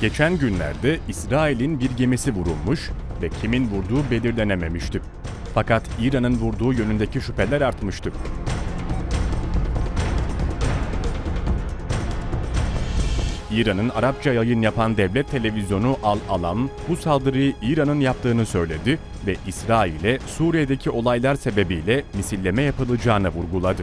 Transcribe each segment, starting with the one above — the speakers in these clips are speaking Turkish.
Geçen günlerde İsrail'in bir gemisi vurulmuş ve kimin vurduğu belirlenememişti. Fakat İran'ın vurduğu yönündeki şüpheler artmıştı. İran'ın Arapça yayın yapan devlet televizyonu Al Alam bu saldırıyı İran'ın yaptığını söyledi ve İsrail'e Suriye'deki olaylar sebebiyle misilleme yapılacağını vurguladı.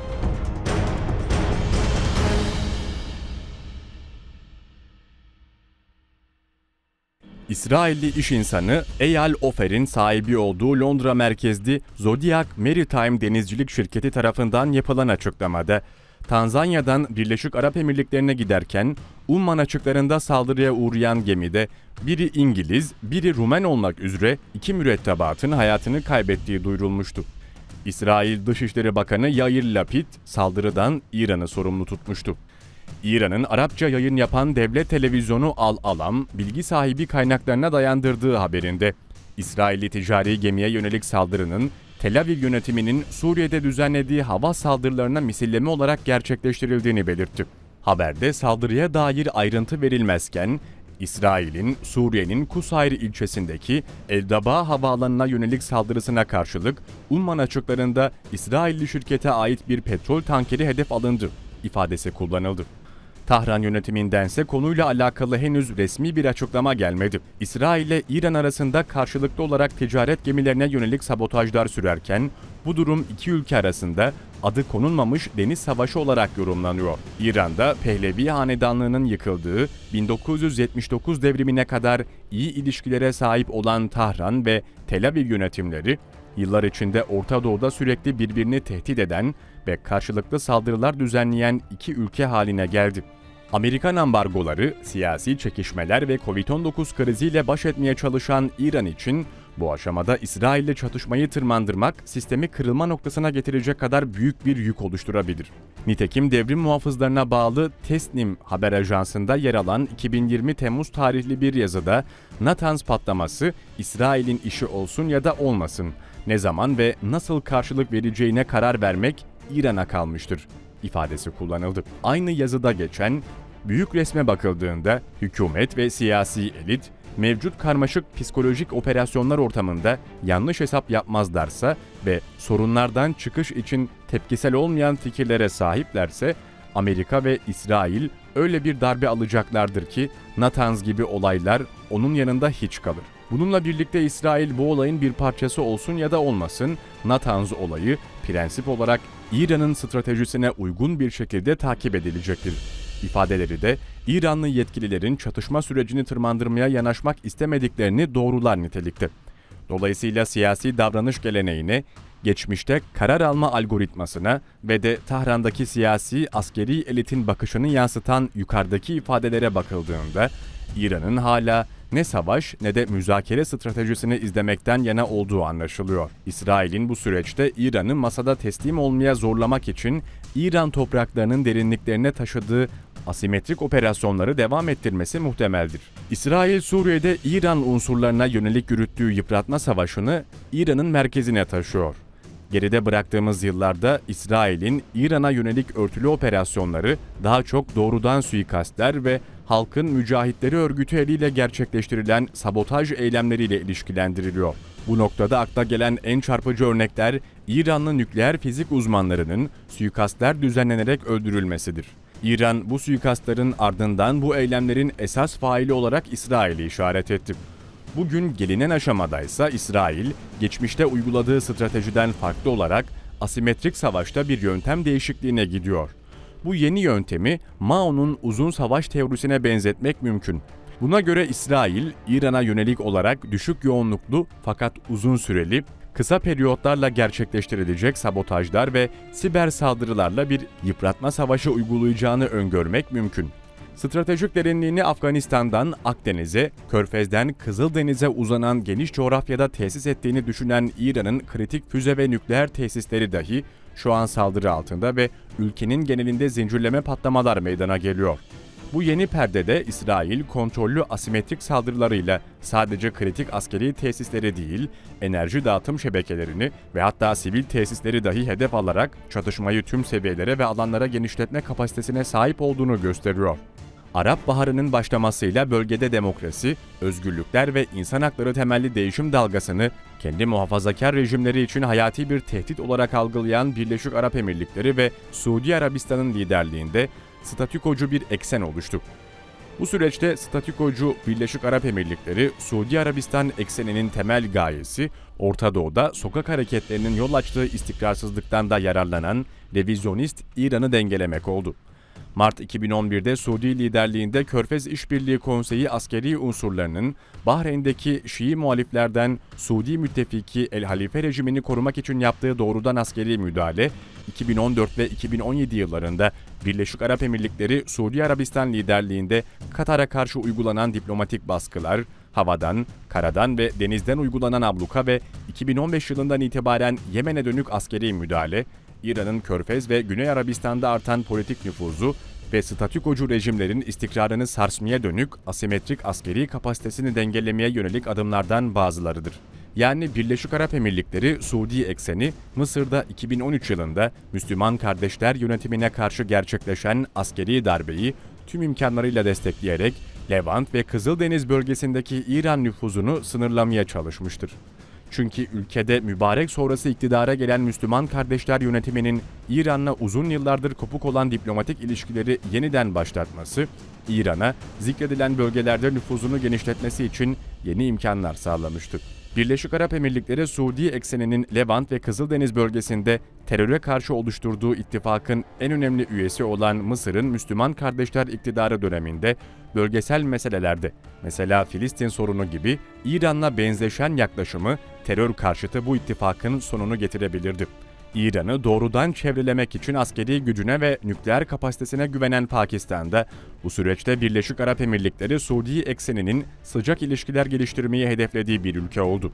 İsrailli iş insanı Eyal Ofer'in sahibi olduğu Londra merkezli Zodiac Maritime denizcilik şirketi tarafından yapılan açıklamada Tanzanya'dan Birleşik Arap Emirlikleri'ne giderken Umman açıklarında saldırıya uğrayan gemide biri İngiliz, biri Rumen olmak üzere iki mürettebatın hayatını kaybettiği duyurulmuştu. İsrail Dışişleri Bakanı Yair Lapid saldırıdan İran'ı sorumlu tutmuştu. İran'ın Arapça yayın yapan devlet televizyonu Al Alam, bilgi sahibi kaynaklarına dayandırdığı haberinde, İsrailli ticari gemiye yönelik saldırının Tel Aviv yönetiminin Suriye'de düzenlediği hava saldırılarına misilleme olarak gerçekleştirildiğini belirtti. Haberde saldırıya dair ayrıntı verilmezken, İsrail'in Suriye'nin Kusayr ilçesindeki Eldaba havaalanına yönelik saldırısına karşılık Umman açıklarında İsrailli şirkete ait bir petrol tankeri hedef alındı ifadesi kullanıldı. Tahran yönetimindense konuyla alakalı henüz resmi bir açıklama gelmedi. İsrail ile İran arasında karşılıklı olarak ticaret gemilerine yönelik sabotajlar sürerken bu durum iki ülke arasında adı konulmamış deniz savaşı olarak yorumlanıyor. İran'da Pehlevi hanedanlığının yıkıldığı 1979 devrimine kadar iyi ilişkilere sahip olan Tahran ve Tel Aviv yönetimleri yıllar içinde Orta Doğu'da sürekli birbirini tehdit eden ve karşılıklı saldırılar düzenleyen iki ülke haline geldi. Amerikan ambargoları, siyasi çekişmeler ve Covid-19 kriziyle baş etmeye çalışan İran için bu aşamada İsrail'le çatışmayı tırmandırmak sistemi kırılma noktasına getirecek kadar büyük bir yük oluşturabilir. Nitekim devrim muhafızlarına bağlı Tesnim haber ajansında yer alan 2020 Temmuz tarihli bir yazıda Natanz patlaması İsrail'in işi olsun ya da olmasın, ne zaman ve nasıl karşılık vereceğine karar vermek İran'a kalmıştır ifadesi kullanıldı. Aynı yazıda geçen büyük resme bakıldığında hükümet ve siyasi elit mevcut karmaşık psikolojik operasyonlar ortamında yanlış hesap yapmazlarsa ve sorunlardan çıkış için tepkisel olmayan fikirlere sahiplerse Amerika ve İsrail öyle bir darbe alacaklardır ki Natanz gibi olaylar onun yanında hiç kalır. Bununla birlikte İsrail bu olayın bir parçası olsun ya da olmasın, Natanz olayı prensip olarak İran'ın stratejisine uygun bir şekilde takip edilecektir. İfadeleri de İranlı yetkililerin çatışma sürecini tırmandırmaya yanaşmak istemediklerini doğrular nitelikte. Dolayısıyla siyasi davranış geleneğine, geçmişte karar alma algoritmasına ve de Tahran'daki siyasi askeri elitin bakışını yansıtan yukarıdaki ifadelere bakıldığında İran'ın hala ne savaş ne de müzakere stratejisini izlemekten yana olduğu anlaşılıyor. İsrail'in bu süreçte İran'ı masada teslim olmaya zorlamak için İran topraklarının derinliklerine taşıdığı asimetrik operasyonları devam ettirmesi muhtemeldir. İsrail Suriye'de İran unsurlarına yönelik yürüttüğü yıpratma savaşını İran'ın merkezine taşıyor. Geride bıraktığımız yıllarda İsrail'in İran'a yönelik örtülü operasyonları daha çok doğrudan suikastler ve halkın mücahitleri örgütü eliyle gerçekleştirilen sabotaj eylemleriyle ilişkilendiriliyor. Bu noktada akla gelen en çarpıcı örnekler İranlı nükleer fizik uzmanlarının suikastler düzenlenerek öldürülmesidir. İran bu suikastların ardından bu eylemlerin esas faili olarak İsrail'i işaret etti. Bugün gelinen aşamadaysa İsrail, geçmişte uyguladığı stratejiden farklı olarak asimetrik savaşta bir yöntem değişikliğine gidiyor. Bu yeni yöntemi Mao'nun uzun savaş teorisine benzetmek mümkün. Buna göre İsrail, İran'a yönelik olarak düşük yoğunluklu fakat uzun süreli, kısa periyotlarla gerçekleştirilecek sabotajlar ve siber saldırılarla bir yıpratma savaşı uygulayacağını öngörmek mümkün. Stratejik derinliğini Afganistan'dan Akdeniz'e, Körfez'den Kızıldeniz'e uzanan geniş coğrafyada tesis ettiğini düşünen İran'ın kritik füze ve nükleer tesisleri dahi şu an saldırı altında ve ülkenin genelinde zincirleme patlamalar meydana geliyor. Bu yeni perdede İsrail kontrollü asimetrik saldırılarıyla sadece kritik askeri tesisleri değil, enerji dağıtım şebekelerini ve hatta sivil tesisleri dahi hedef alarak çatışmayı tüm seviyelere ve alanlara genişletme kapasitesine sahip olduğunu gösteriyor. Arap Baharı'nın başlamasıyla bölgede demokrasi, özgürlükler ve insan hakları temelli değişim dalgasını kendi muhafazakar rejimleri için hayati bir tehdit olarak algılayan Birleşik Arap Emirlikleri ve Suudi Arabistan'ın liderliğinde statükocu bir eksen oluştu. Bu süreçte statükocu Birleşik Arap Emirlikleri, Suudi Arabistan ekseninin temel gayesi, Orta Doğu'da sokak hareketlerinin yol açtığı istikrarsızlıktan da yararlanan revizyonist İran'ı dengelemek oldu. Mart 2011'de Suudi liderliğinde Körfez İşbirliği Konseyi askeri unsurlarının Bahreyn'deki Şii muhaliflerden Suudi müttefiki El Halife rejimini korumak için yaptığı doğrudan askeri müdahale, 2014 ve 2017 yıllarında Birleşik Arap Emirlikleri Suudi Arabistan liderliğinde Katar'a karşı uygulanan diplomatik baskılar, havadan, karadan ve denizden uygulanan abluka ve 2015 yılından itibaren Yemen'e dönük askeri müdahale, İran'ın Körfez ve Güney Arabistan'da artan politik nüfuzu ve statükocu rejimlerin istikrarını sarsmaya dönük asimetrik askeri kapasitesini dengelemeye yönelik adımlardan bazılarıdır. Yani Birleşik Arap Emirlikleri Suudi ekseni Mısır'da 2013 yılında Müslüman kardeşler yönetimine karşı gerçekleşen askeri darbeyi tüm imkanlarıyla destekleyerek Levant ve Kızıldeniz bölgesindeki İran nüfuzunu sınırlamaya çalışmıştır. Çünkü ülkede mübarek sonrası iktidara gelen Müslüman kardeşler yönetiminin İran'la uzun yıllardır kopuk olan diplomatik ilişkileri yeniden başlatması, İran'a zikredilen bölgelerde nüfuzunu genişletmesi için yeni imkanlar sağlamıştır. Birleşik Arap Emirlikleri Suudi ekseninin Levant ve Kızıldeniz bölgesinde teröre karşı oluşturduğu ittifakın en önemli üyesi olan Mısır'ın Müslüman Kardeşler iktidarı döneminde bölgesel meselelerde, mesela Filistin sorunu gibi İran'la benzeşen yaklaşımı terör karşıtı bu ittifakın sonunu getirebilirdi. İran'ı doğrudan çevrelemek için askeri gücüne ve nükleer kapasitesine güvenen Pakistan'da bu süreçte Birleşik Arap Emirlikleri Suudi ekseninin sıcak ilişkiler geliştirmeyi hedeflediği bir ülke oldu.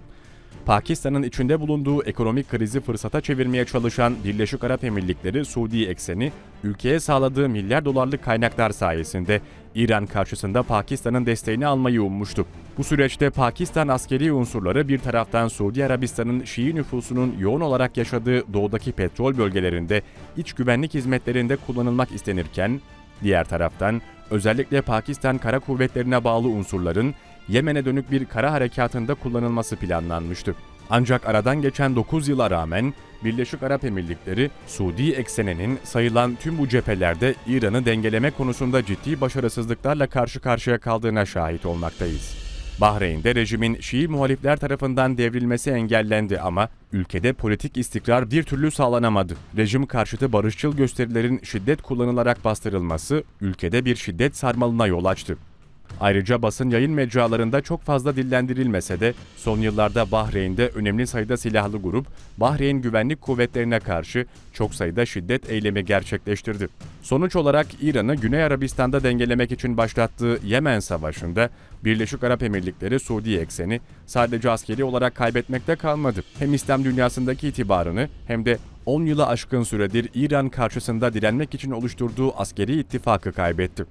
Pakistan'ın içinde bulunduğu ekonomik krizi fırsata çevirmeye çalışan Birleşik Arap Emirlikleri Suudi ekseni, ülkeye sağladığı milyar dolarlık kaynaklar sayesinde İran karşısında Pakistan'ın desteğini almayı ummuştu. Bu süreçte Pakistan askeri unsurları bir taraftan Suudi Arabistan'ın Şii nüfusunun yoğun olarak yaşadığı doğudaki petrol bölgelerinde iç güvenlik hizmetlerinde kullanılmak istenirken, diğer taraftan özellikle Pakistan Kara Kuvvetlerine bağlı unsurların Yemen'e dönük bir kara harekatında kullanılması planlanmıştı. Ancak aradan geçen 9 yıla rağmen Birleşik Arap Emirlikleri, Suudi ekseninin sayılan tüm bu cephelerde İran'ı dengeleme konusunda ciddi başarısızlıklarla karşı karşıya kaldığına şahit olmaktayız. Bahreyn'de rejimin Şii muhalifler tarafından devrilmesi engellendi ama ülkede politik istikrar bir türlü sağlanamadı. Rejim karşıtı barışçıl gösterilerin şiddet kullanılarak bastırılması ülkede bir şiddet sarmalına yol açtı. Ayrıca basın yayın mecralarında çok fazla dillendirilmese de son yıllarda Bahreyn'de önemli sayıda silahlı grup Bahreyn güvenlik kuvvetlerine karşı çok sayıda şiddet eylemi gerçekleştirdi. Sonuç olarak İran'ı Güney Arabistan'da dengelemek için başlattığı Yemen Savaşı'nda Birleşik Arap Emirlikleri Suudi ekseni sadece askeri olarak kaybetmekte kalmadı. Hem İslam dünyasındaki itibarını hem de 10 yıla aşkın süredir İran karşısında direnmek için oluşturduğu askeri ittifakı kaybetti.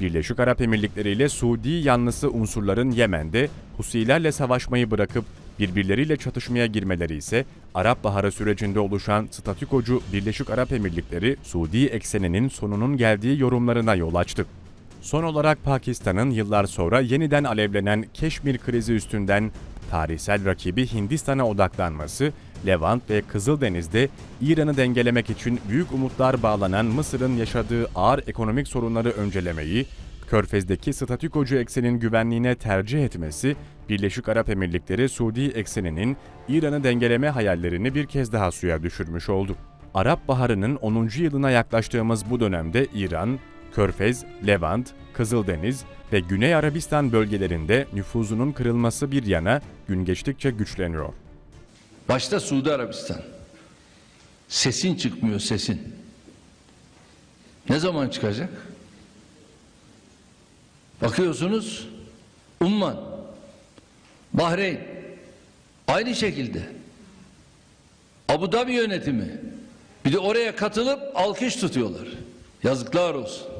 Birleşik Arap Emirlikleri ile Suudi yanlısı unsurların Yemen'de Husilerle savaşmayı bırakıp birbirleriyle çatışmaya girmeleri ise Arap Baharı sürecinde oluşan statükocu Birleşik Arap Emirlikleri Suudi ekseninin sonunun geldiği yorumlarına yol açtı. Son olarak Pakistan'ın yıllar sonra yeniden alevlenen Keşmir krizi üstünden tarihsel rakibi Hindistan'a odaklanması, Levant ve Kızıldeniz'de İran'ı dengelemek için büyük umutlar bağlanan Mısır'ın yaşadığı ağır ekonomik sorunları öncelemeyi, Körfez'deki statükocu eksenin güvenliğine tercih etmesi, Birleşik Arap Emirlikleri Suudi ekseninin İran'ı dengeleme hayallerini bir kez daha suya düşürmüş oldu. Arap Baharı'nın 10. yılına yaklaştığımız bu dönemde İran, Körfez, Levant, Kızıldeniz ve Güney Arabistan bölgelerinde nüfuzunun kırılması bir yana gün geçtikçe güçleniyor. Başta Suudi Arabistan. Sesin çıkmıyor sesin. Ne zaman çıkacak? Bakıyorsunuz Umman, Bahreyn aynı şekilde. Abu Dhabi yönetimi bir de oraya katılıp alkış tutuyorlar. Yazıklar olsun.